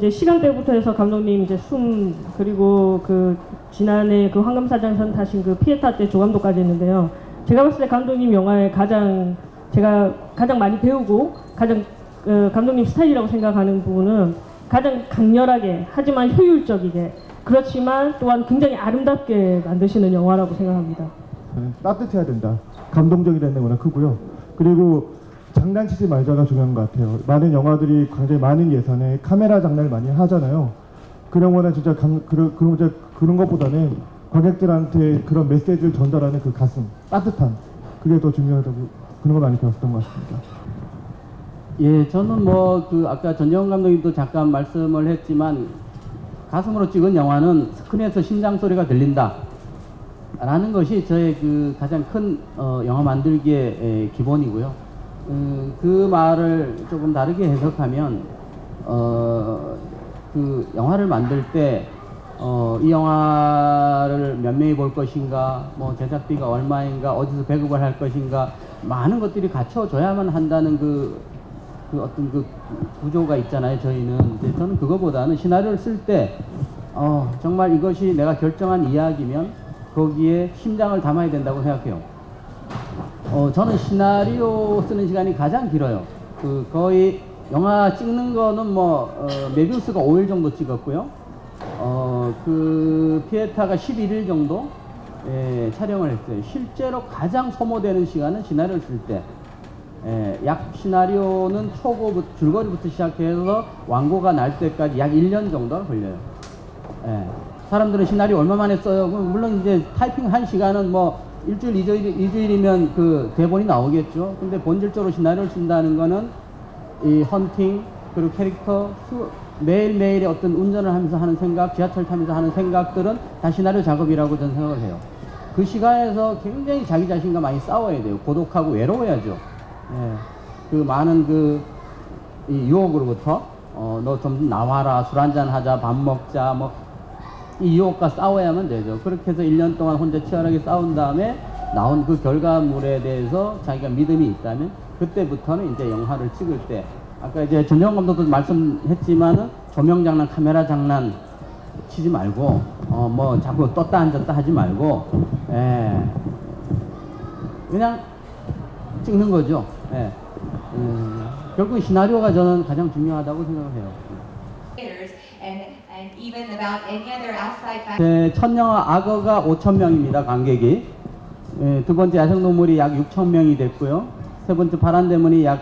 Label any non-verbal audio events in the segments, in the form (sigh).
이제 시간대부터 해서 감독님 이제 숨 그리고 그 지난해 그 황금사장선 타신 그 피에타 때 조감독까지 했는데요. 제가 봤을 때 감독님 영화에 가장 제가 가장 많이 배우고 가장 어, 감독님 스타일이라고 생각하는 부분은 가장 강렬하게 하지만 효율적이게 그렇지만 또한 굉장히 아름답게 만드시는 영화라고 생각합니다. 네, 따뜻해야 된다. 감동적이 되는 거나 크고요. 그리고 장난치지 말자가 중요한 것 같아요. 많은 영화들이 굉장히 많은 예산에 카메라 장난을 많이 하잖아요. 그런 거는 진짜 감, 그런, 그런, 그런 것보다는 관객들한테 그런 메시지를 전달하는 그 가슴, 따뜻한 그게 더 중요하다고 그런 걸 많이 배웠던 것 같습니다. 예, 저는 뭐 그 아까 전정훈 감독님도 잠깐 말씀을 했지만 가슴으로 찍은 영화는 스크린에서 심장 소리가 들린다. 라는 것이 저의 그 가장 큰 어, 영화 만들기의 에, 기본이고요. 음, 그 말을 조금 다르게 해석하면 어, 그 영화를 만들 때 어, 이 영화를 몇 명이 볼 것인가, 뭐 제작비가 얼마인가, 어디서 배급을 할 것인가, 많은 것들이 갖춰져야만 한다는 그, 그 어떤 그 구조가 있잖아요, 저희는. 근데 저는 그거보다는 시나리오를 쓸 때, 어, 정말 이것이 내가 결정한 이야기면 거기에 심장을 담아야 된다고 생각해요. 어, 저는 시나리오 쓰는 시간이 가장 길어요. 그 거의 영화 찍는 거는 뭐 어, 메비우스가 5일 정도 찍었고요. 어, 그 피에타가 11일 정도 예, 촬영을 했어요. 실제로 가장 소모되는 시간은 시나리오를 쓸 때. 예, 약 시나리오는 초고부터 줄거리부터 시작해서 완고가 날 때까지 약 1년 정도 걸려요. 예. 사람들은 시나리오 얼마 만에 써요? 물론 이제 타이핑 한 시간은 뭐 일주일, 이주일, 이주일이면 그 대본이 나오겠죠. 근데 본질적으로 시나리오를 쓴다는 거는 이 헌팅, 그리고 캐릭터, 수, 매일매일의 어떤 운전을 하면서 하는 생각, 지하철 타면서 하는 생각들은 다 시나리오 작업이라고 저는 생각을 해요. 그 시간에서 굉장히 자기 자신과 많이 싸워야 돼요. 고독하고 외로워야죠. 예. 그 많은 그, 이 유혹으로부터, 어, 너 좀 나와라, 술 한잔 하자, 밥 먹자, 뭐, 이 유혹과 싸워야만 되죠. 그렇게 해서 1년 동안 혼자 치열하게 싸운 다음에 나온 그 결과물에 대해서 자기가 믿음이 있다면 그때부터는 이제 영화를 찍을 때 아까 이제 전정 감독도 말씀했지만은 조명 장난, 카메라 장난 치지 말고 어 뭐 자꾸 떴다 앉았다 하지 말고 예. 그냥 찍는 거죠. 예. 음, 결국 시나리오가 저는 가장 중요하다고 생각을 해요. And 첫 영화 악어가 5천 명입니다 관객이. 예, 두 번째 야생동물이 약 6천 명이 됐고요. 세 번째 파란대문이 약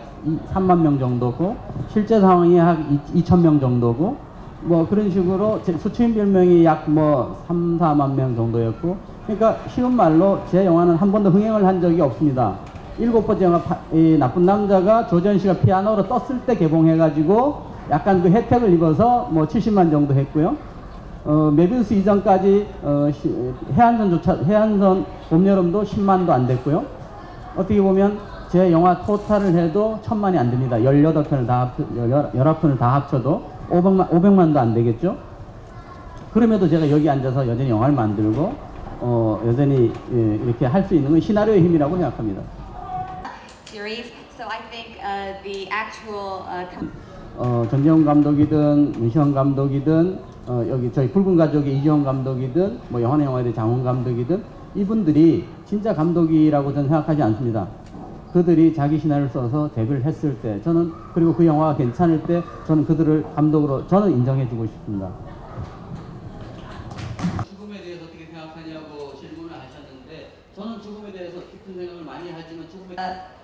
3만 명 정도고 실제 상황이 약 2천 명 정도고 뭐 그런 식으로 제 수치인 별명이 약 뭐 3, 4만 명 정도였고 그러니까 쉬운 말로 제 영화는 한 번도 흥행을 한 적이 없습니다. 일곱 번째 영화 파- 이 나쁜 남자가 조전 씨가 피아노로 떴을 때 개봉해가지고 약간 그 혜택을 입어서 뭐 70만 정도 했고요. 어, 메비우스 이전까지 어, 시- 해안선조차 해안선 봄 여름도 10만도 안 됐고요. 어떻게 보면 제 영화 토탈을 해도 천만이 안 됩니다. 18편을 다 합, 19편을 다 합쳐도 500만 500만도 안 되겠죠. 그럼에도 제가 여기 앉아서 여전히 영화를 만들고 어, 여전히 예, 이렇게 할 수 있는 건 시나리오의 힘이라고 생각합니다. 어, 전재훈 감독이든 문시원 감독이든 어, 여기 저희 붉은 가족의 이지원 감독이든 뭐 영화는 영화의 장원 감독이든 이분들이 진짜 감독이라고 저는 생각하지 않습니다. 그들이 자기 시나리오를 써서 데뷔를 했을 때 저는 그리고 그 영화가 괜찮을 때 저는 그들을 감독으로 저는 인정해주고 싶습니다. 죽음에 대해서 어떻게 생각하냐고 질문을 하셨는데 저는 죽음에 대해서 깊은 생각을 많이 하지만 죽음에 it-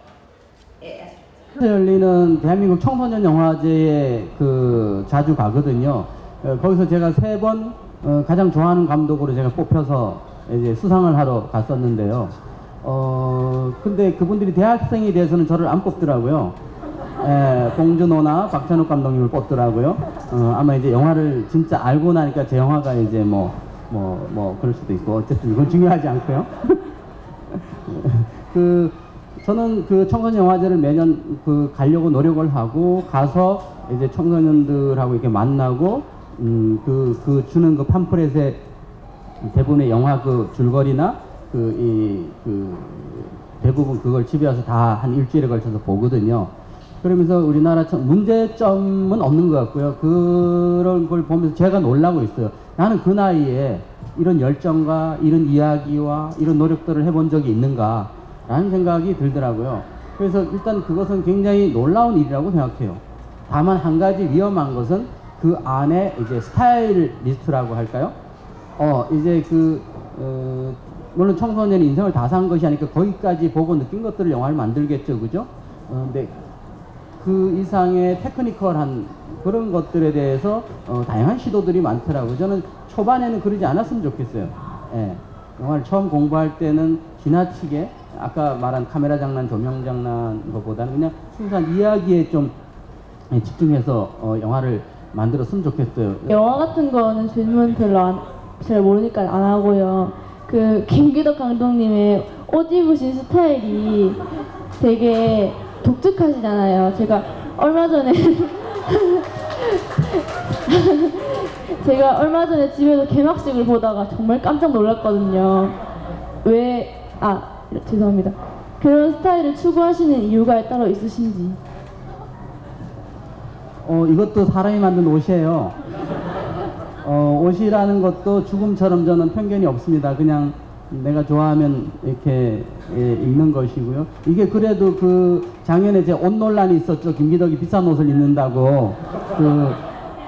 열리는 대한민국 청소년 영화제에 그 자주 가거든요. 어, 거기서 제가 세번 어, 가장 좋아하는 감독으로 제가 뽑혀서 이제 수상을 하러 갔었는데요. 어 근데 그분들이 대학생이 돼서는 저를 안 뽑더라고요. 예, 봉준호나 박찬욱 감독님을 뽑더라고요. 어, 아마 이제 영화를 진짜 알고 나니까 제 영화가 이제 뭐, 뭐, 뭐, 그럴 수도 있고, 어쨌든 이건 중요하지 않고요. (laughs) 그, 저는 그 청소년 영화제를 매년 그 가려고 노력을 하고, 가서 이제 청소년들하고 이렇게 만나고, 음, 그, 그 주는 그 팜프렛의 대부분의 영화 그 줄거리나 그, 이, 그, 대부분 그걸 집에 와서 다 한 일주일에 걸쳐서 보거든요. 그러면서 우리나라 참 문제점은 없는 것 같고요. 그런 걸 보면서 제가 놀라고 있어요. 나는 그 나이에 이런 열정과 이런 이야기와 이런 노력들을 해본 적이 있는가 라는 생각이 들더라고요. 그래서 일단 그것은 굉장히 놀라운 일이라고 생각해요. 다만 한 가지 위험한 것은 그 안에 이제 스타일리스트라고 할까요? 어, 이제 그, 어, 물론 청소년이 인생을 다 산 것이 아니까 거기까지 보고 느낀 것들을 영화를 만들겠죠. 그죠? 어, 근데 그 이상의 테크니컬한 그런 것들에 대해서 어, 다양한 시도들이 많더라고요. 저는 초반에는 그러지 않았으면 좋겠어요. 예. 영화를 처음 공부할 때는 지나치게 아까 말한 카메라 장난, 조명 장난 것보다는 그냥 순수한 이야기에 좀 예, 집중해서 어, 영화를 만들었으면 좋겠어요. 영화 같은 거는 질문 별로 안, 잘 모르니까 안 하고요. 그 김기덕 감독님의 옷 입으신 스타일이 되게 독특하시잖아요. 제가 얼마 전에 (laughs) 제가 얼마 전에 집에서 개막식을 보다가 정말 깜짝 놀랐거든요. 왜, 아, 죄송합니다. 그런 스타일을 추구하시는 이유가 따로 있으신지. 어, 이것도 사람이 만든 옷이에요. 어, 옷이라는 것도 죽음처럼 저는 편견이 없습니다. 그냥 내가 좋아하면 이렇게 예, 입는 것이고요. 이게 그래도 그 작년에 제 옷 논란이 있었죠. 김기덕이 비싼 옷을 입는다고 그,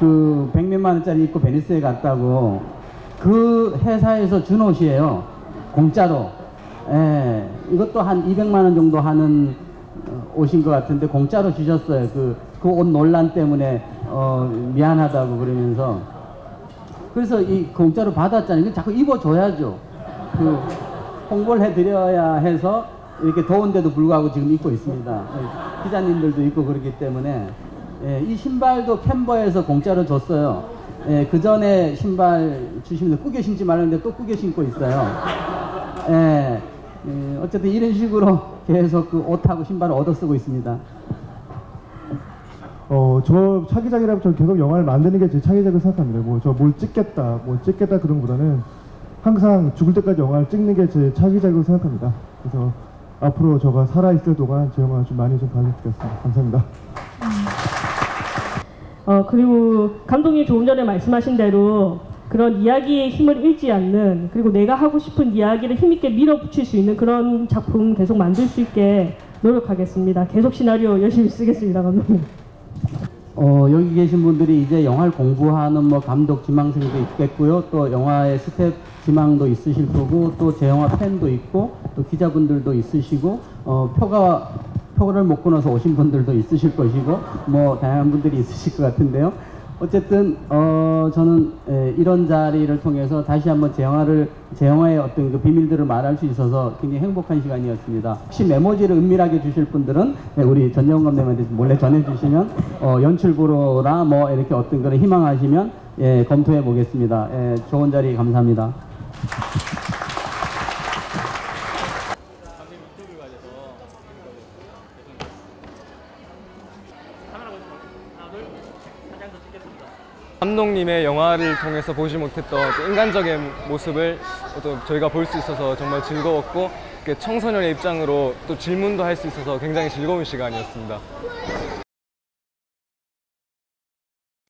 그 백몇만 원짜리 입고 베니스에 갔다고 그 회사에서 준 옷이에요. 공짜로. 예, 이것도 한 200만 원 정도 하는 어, 옷인 것 같은데 공짜로 주셨어요. 그 그 옷 논란 때문에 어, 미안하다고 그러면서 그래서 이 공짜로 받았잖아요. 자꾸 입어줘야죠. 그 홍보를 해드려야 해서 이렇게 더운데도 불구하고 지금 입고 있습니다. 예, 기자님들도 입고 그렇기 때문에 예, 이 신발도 캔버에서 공짜로 줬어요. 예, 그 전에 신발 주시면서 꾸겨 신지 말았는데 또 꾸겨 신고 있어요. 예, 예, 어쨌든 이런 식으로 계속 그 옷하고 신발을 얻어 쓰고 있습니다. 어, 저 차기작이라면 저 계속 영화를 만드는 게 제 차기작을 생각합니다. 뭐 저 뭘 찍겠다, 뭘 찍겠다 그런 것보다는 항상 죽을 때까지 영화를 찍는 게 제 차기작으로 생각합니다. 그래서 앞으로 저가 살아있을 동안 제 영화 좀 많이 좀 봐주시겠습니다. 감사합니다. 어, 그리고 감독님 조금 전에 말씀하신 대로 그런 이야기의 힘을 잃지 않는 그리고 내가 하고 싶은 이야기를 힘있게 밀어붙일 수 있는 그런 작품 계속 만들 수 있게 노력하겠습니다. 계속 시나리오 열심히 쓰겠습니다, 감독님. 어, 여기 계신 분들이 이제 영화를 공부하는 뭐 감독 지망생도 있겠고요. 또 영화의 스텝 지망도 있으실 거고, 또 제 영화 팬도 있고, 또 기자분들도 있으시고, 어, 표가, 표를 못 끊어서 오신 분들도 있으실 것이고, 뭐, 다양한 분들이 있으실 것 같은데요. 어쨌든, 어, 저는 에, 이런 자리를 통해서 다시 한번 제 영화를, 제 영화의 어떤 그 비밀들을 말할 수 있어서 굉장히 행복한 시간이었습니다. 혹시 메모지를 은밀하게 주실 분들은 네, 우리 전영 감독님한테 몰래 전해주시면 어, 연출부로나 뭐 이렇게 어떤 거를 희망하시면 예, 검토해 보겠습니다. 예, 좋은 자리 감사합니다. 감독님의 영화를 통해서 보지 못했던 또 인간적인 모습을 또 저희가 볼 수 있어서 정말 즐거웠고 이렇게 청소년의 입장으로 또 질문도 할 수 있어서 굉장히 즐거운 시간이었습니다.